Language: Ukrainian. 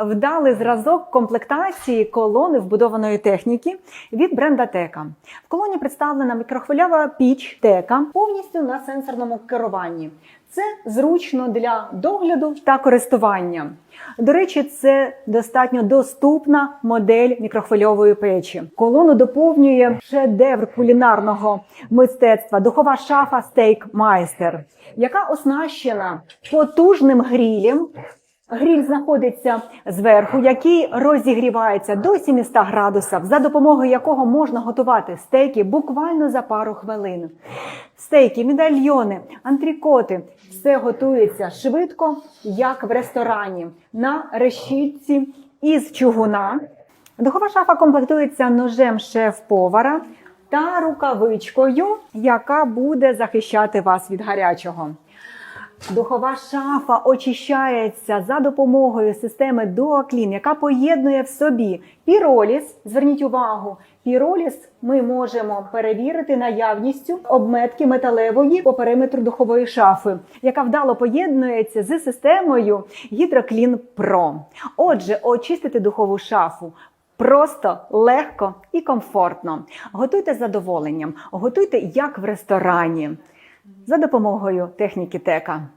вдалий зразок комплектації колони вбудованої техніки від бренда Тека. В колоні представлена мікрохвильова піч Тека повністю на сенсорному керуванні. Це зручно для догляду та користування. До речі, це достатньо доступна модель мікрохвильової печі. Колону доповнює шедевр кулінарного мистецтва духова шафа Steak Meister, яка оснащена потужним грілем. Гріль знаходиться зверху, який розігрівається до 700 градусів, за допомогою якого можна готувати стейки буквально за пару хвилин. Стейки, медальйони, антрікоти все готується швидко, як в ресторані, на решітці із чугуна. Духова шафа комплектується ножем шеф-повара та рукавичкою, яка буде захищати вас від гарячого. Духова шафа очищається за допомогою системи DuaClean, яка поєднує в собі піроліс. Зверніть увагу, піроліс ми можемо перевірити наявністю обметки металевої по периметру духової шафи, яка вдало поєднується з системою HydroClean Pro. Отже, очистити духову шафу. Просто легко і комфортно. Готуйте з задоволенням, готуйте як в ресторані за допомогою техніки тека.